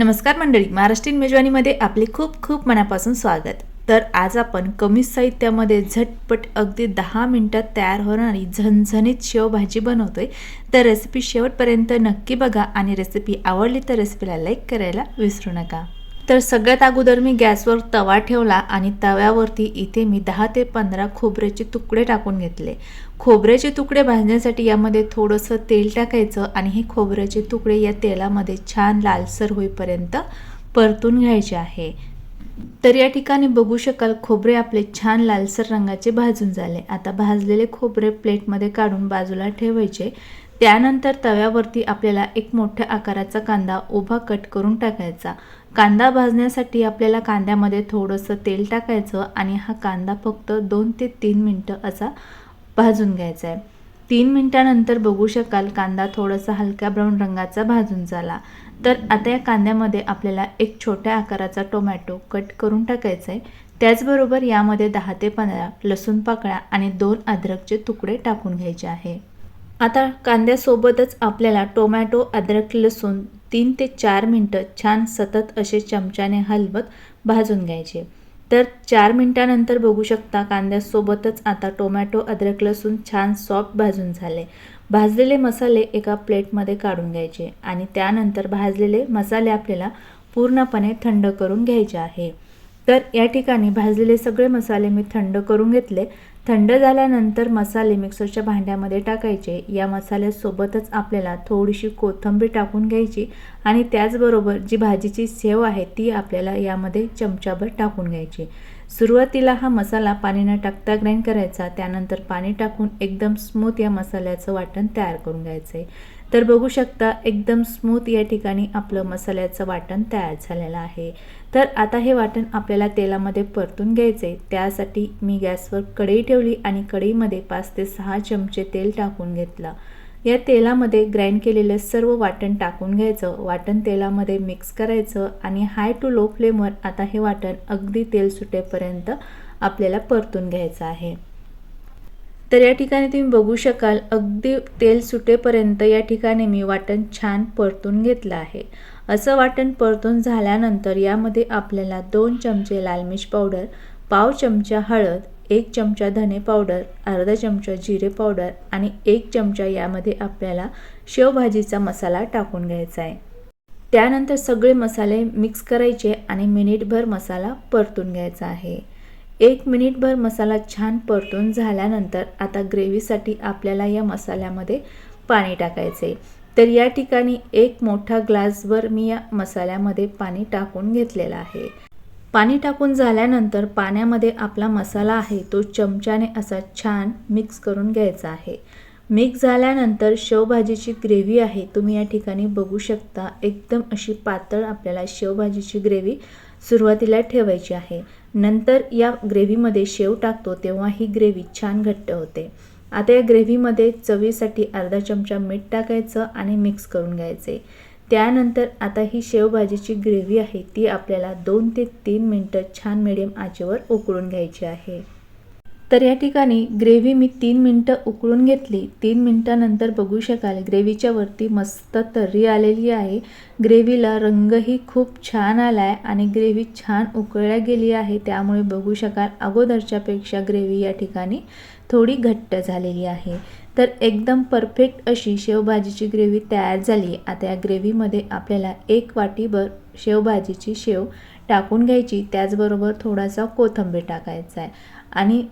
नमस्कार मंडळी महाराष्ट्रीयन मेजवानीमध्ये आपले खूप खूप मनापासून स्वागत. तर आज आपण कमी साहित्यामध्ये झटपट अगदी दहा मिनटात तयार होणारी झणझणीत शेवभाजी बनवतोय. तर रेसिपी शेवटपर्यंत नक्की बघा आणि रेसिपी आवडली तर रेसिपीला लाईक करायला विसरू नका. तर सगळ्यात अगोदर मी गॅसवर तवा ठेवला आणि तव्यावरती इथे मी दहा ते पंधरा खोबऱ्याचे तुकडे टाकून घेतले. खोबऱ्याचे तुकडे भाजण्यासाठी यामध्ये थोडंसं तेल टाकायचं आणि हे खोबऱ्याचे तुकडे या तेलामध्ये छान लालसर होईपर्यंत परतून घ्यायचे आहे. तर या ठिकाणी बघू शकाल खोबरे आपले छान लालसर रंगाचे भाजून झाले. आता भाजलेले खोबरे प्लेटमध्ये काढून बाजूला ठेवायचे. त्यानंतर तव्यावरती आपल्याला एक मोठ्या आकाराचा कांदा उभा कट करून टाकायचा. कांदा भाजण्यासाठी आपल्याला कांद्यामध्ये थोडंसं तेल टाकायचं आणि हा कांदा फक्त दोन ते तीन मिनटं असा भाजून घ्यायचा आहे. तीन मिनटानंतर बघू शकाल कांदा थोडासा हलक्या ब्राऊन रंगाचा भाजून झाला. तर आता या कांद्यामध्ये आपल्याला एक छोट्या आकाराचा टोमॅटो कट करून टाकायचा आहे. त्याचबरोबर यामध्ये दहा ते पंधरा लसूण पाकळ्या आणि दोन अद्रकचे तुकडे टाकून घ्यायचे आहे. आता कांद्यासोबतच आपल्याला टोमॅटो अद्रक लसूण तीन ते चार मिनटं छान सतत असे चमच्याने हलवत भाजून घ्यायचे. तर चार मिनटानंतर बघू शकता कांद्यासोबतच आता टोमॅटो अद्रक लसूण छान सॉफ्ट भाजून झाले. भाजलेले मसाले एका प्लेटमध्ये काढून घ्यायचे आणि त्यानंतर भाजलेले मसाले आपल्याला पूर्णपणे थंड करून घ्यायचे आहे. तर या ठिकाणी भाजलेले सगळे मसाले मी थंड करून घेतले. थंड झाल्यानंतर मसाले मिक्सरच्या भांड्यामध्ये टाकायचे. या मसाल्यासोबतच आपल्याला थोडीशी कोथिंबीर टाकून घ्यायची आणि त्याचबरोबर जी भाजीची सेव आहे ती आपल्याला यामध्ये चमचाभर टाकून घ्यायची. सुरुवातीला हा मसाला पाणी न टाकता ग्राइंड करायचा त्यानंतर पाणी टाकून एकदम स्मूथ या मसाल्याचं वाटण तयार करून घ्यायचं आहे तर बघू शकता एकदम स्मूथ या ठिकाणी आपलं मसाल्याचं वाटण तयार झालेलं आहे. तर आता हे वाटण आपल्याला तेलामध्ये परतून घ्यायचे त्यासाठी मी गॅसवर कढई ठेवली आणि कढईमध्ये पाच ते सहा चमचे तेल टाकून घेतलं. या तेलामध्ये ग्राइंड केलेलं सर्व वाटण टाकून घ्यायचं. वाटण तेलामध्ये मिक्स करायचं आणि हाय टू लो फ्लेमवर आता हे वाटण अगदी तेल सुटेपर्यंत आपल्याला परतून घ्यायचं आहे. तर या ठिकाणी तुम्ही बघू शकाल अगदी तेल सुटेपर्यंत या ठिकाणी मी वाटण छान परतून घेतलं आहे. असं वाटण परतून झाल्यानंतर यामध्ये आपल्याला दोन चमचे लाल मिर्च पावडर पाव चमचा हळद एक चमचा धने पावडर अर्धा चमचा जिरे पावडर आणि एक चमचा यामध्ये आपल्याला शेवभाजीचा मसाला टाकून घ्यायचा आहे. त्यानंतर सगळे मसाले मिक्स करायचे आणि मिनिटभर मसाला परतून घ्यायचा आहे. एक मिनिटभर मसाला छान परतून झाल्यानंतर आता ग्रेव्हीसाठी आपल्याला या मसाल्यामध्ये पाणी टाकायचे तर या ठिकाणी एक मोठा ग्लासभर मी या मसाल्यामध्ये पाणी टाकून घेतलेलं आहे. पाणी टाकून झाल्यानंतर पाण्यामध्ये आपला मसाला आहे तो चमच्याने असा छान मिक्स करून घ्यायचा आहे. मिक्स झाल्यानंतर शेवभाजीची ग्रेव्ही आहे तुम्ही या ठिकाणी बघू शकता एकदम अशी पातळ आपल्याला शेवभाजीची ग्रेव्ही सुरुवातीला ठेवायची आहे. नंतर या ग्रेव्हीमध्ये शेव टाकतो तेव्हा ही ग्रेव्ही छान घट्ट होते. आता या ग्रेव्हीमध्ये चवीसाठी अर्धा चमचा मीठ टाकायचं आणि मिक्स करून घ्यायचे. त्यानंतर आता ही शेवभाजीची ग्रेव्ही आहे ती आपल्याला दोन ते तीन मिनटं छान मिडियम आचेवर उकळून घ्यायची आहे. तर या ठिकाणी ग्रेव्ही मी तीन मिनटं उकळून घेतली. तीन मिनटानंतर बघू शकाल ग्रेव्हीच्या वरती मस्त तर्री आलेली आहे. ग्रेव्हीला रंगही खूप छान आला आहे आणि ग्रेव्ही छान उकळल्या गेली आहे. त्यामुळे बघू शकाल अगोदरच्यापेक्षा ग्रेव्ही या ठिकाणी थोडी घट्ट झालेली आहे. तर एकदम परफेक्ट अशी शेवभाजीची ग्रेव्ही तयार झाली. आता या ग्रेव्हीमध्ये आपल्याला एक वाटीभर शेवभाजीची शेव टाकून घ्यायची. त्याचबरोबर थोडासा कोथिंबीर टाकायचा आहे. आणि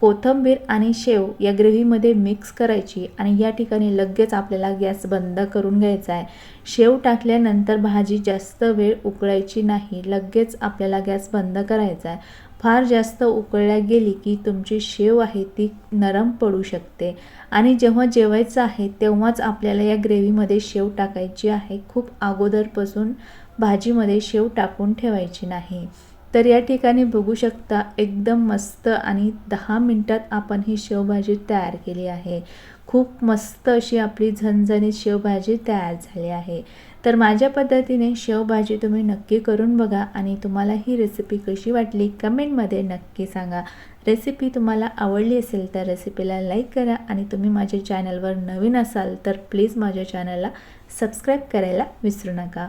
कोथिंबीर आणि शेव या ग्रेव्हीमध्ये मिक्स करायची आणि या ठिकाणी लगेच आपल्याला गॅस बंद करून घ्यायचा आहे. शेव टाकल्यानंतर भाजी जास्त वेळ उकळायची नाही लगेच आपल्याला गॅस बंद करायचा आहे. फार जास्त उकळल्या गेली की तुमची शेव आहे ती नरम पडू शकते. आणि जेव्हा जेवायचं आहे तेव्हाच आपल्याला या ग्रेव्हीमध्ये शेव टाकायची आहे. खूप अगोदरपासून भाजीमध्ये शेव टाकून ठेवायची नाही. तर या ठिकाणी बघू शकता एकदम मस्त आणि दहा मिनटात आपण ही शेवभाजी तयार केली आहे. खूप मस्त अशी आपली झणझणीत शेवभाजी तयार झाली आहे. तर माझ्या पद्धतीने शेवभाजी तुम्ही नक्की करून बघा आणि तुम्हाला ही रेसिपी कशी वाटली कमेंटमध्ये नक्की सांगा. रेसिपी तुम्हाला आवडली असेल तर रेसिपीला लाईक करा आणि तुम्ही माझ्या चॅनलवर नवीन असाल तर प्लीज माझ्या चॅनलला सबस्क्राईब करायला विसरू नका.